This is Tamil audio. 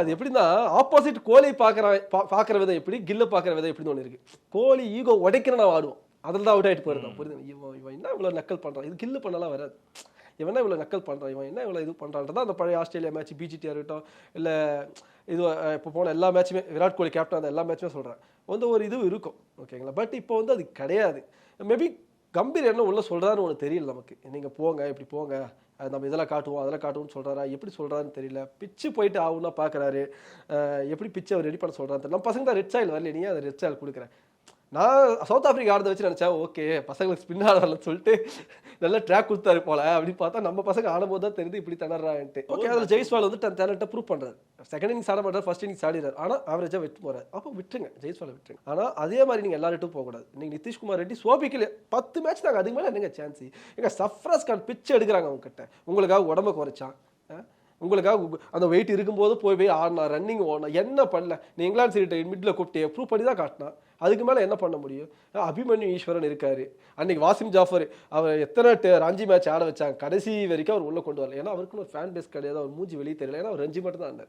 அது எப்படின்னா ஆப்போசிட் கோலி பார்க்குற பார்க்குற விதம் எப்படி கில்ல பார்க்குற விதம் எப்படின்னு ஒன்று இருக்கு. கோலி ஈகோ உடைக்கிற நான் ஆடுவோம் அதில் தான் அவுட் ஆகிட்டு போயிருந்தான் புரியுது இவன் இவன் என்ன இவ்வளோ நக்கல் பண்ணுறான் இது கில்லு பண்ணலாம் வராது. இவன் என்ன இவ்வளோ நக்கல் பண்ணுறான் இவன் என்ன இவ்வளோ இது பண்ணுறான்றதா அந்த பழைய ஆஸ்திரேலியா மேட்ச் பிஜிடியாக இருக்கட்டும் இல்லை இது இப்போ போன எல்லா மேட்சுமே விராட் கோலி கேப்டன் அந்த எல்லா மேட்சுமே சொல்கிறேன் வந்து ஒரு இது இருக்கும். ஓகேங்களா? பட் இப்போ வந்து அது கிடையாது. மேபி கம்பீர் என்ன உள்ள சொல்கிறான்னு ஒன்று தெரியல நமக்கு. நீங்கள் போங்க இப்படி போங்க. நம்ம இதெல்லாம் காட்டுவோம் அதெல்லாம் காட்டுவோம்னு சொல்கிறாரா எப்படி சொல்கிறான்னு தெரியல. பிச்சு போயிட்டு ஆகும்னா பார்க்குறாரு எப்படி பிச்சு அவர் ரெடி பண்ண சொல்கிறான்னு தெரியல. நம்ம பசங்க தான் ரெட் சாயில் வரல நீ அதை ரெட் சாயில் கொடுக்குறேன் நான் சவுத் ஆப்பிரிக்கா ஆடுறத வச்சு நினச்சேன். ஓகே பசங்களுக்கு ஸ்பின் ஆடலாம்னு சொல்லிட்டு நல்ல ட்ராக் கொடுத்தாரு போல. அப்படின்னு பார்த்தா நம்ம பசங்க ஆடும்போது தான் தெரியுது இப்படி திணறான்ட்டு. ஓகே அதில் ஜெய்ஸ்வால் வந்து தன் டேலண்ட்டை ப்ரூவ் பண்ணுறாரு செகண்ட் இன்னிங்ஸ் ஆட மாட்டார் ஃபர்ஸ்ட் இன்னிங்ஸ் ஆடிறாரு ஆனால் ஆவரேஜாக விட்டு போறாரு. அப்போ விட்டுருங்க ஜெய்ஸ்வாலை விட்டுருங்க. ஆனால் அதே மாதிரி நீங்கள் எல்லார்ட்டும் போகக்கூடாது. நீங்கள் நிதிஷ்குமார் ரெட்டி சோபிக்கல பத்து மேட்ச் நாங்கள் அதுக்கு மேலே என்னங்க சான்ஸ் எங்க சஃப்ராஸ் கான் பிச்சு எடுக்கிறாங்க அவங்க கிட்ட உங்களுக்காக உடம்ப குறைச்சான்? உங்களுக்காக அந்த வெயிட் இருக்கும்போது போய் போய் ஆடினா ரன்னிங் ஓடனா என்ன பண்ணல? நீ இங்கிலாந்து சீட்டை மிட்ல கூப்பிட்டு ப்ரூவ் பண்ணி தான் காட்டினா. அதுக்கு மேலே என்ன பண்ண முடியும்? அபிமன்யு ஈஸ்வரன் இருக்காரு. அன்னைக்கு வாசிம் ஜாஃபர் அவர் எத்தனை ரஞ்சி மேட்ச் ஆட வச்சாங்க. கடைசி வரைக்கும் அவர் உள்ள கொண்டு வரல. ஏன்னா அவருக்குன்னு ஒரு ஃபேன் பேஸ் கிடையாது. அவர் மூஞ்சி வெளியே தெரியல. ஏன்னா அவர் ரஞ்சி மட்டும் தான் ஆடினார்.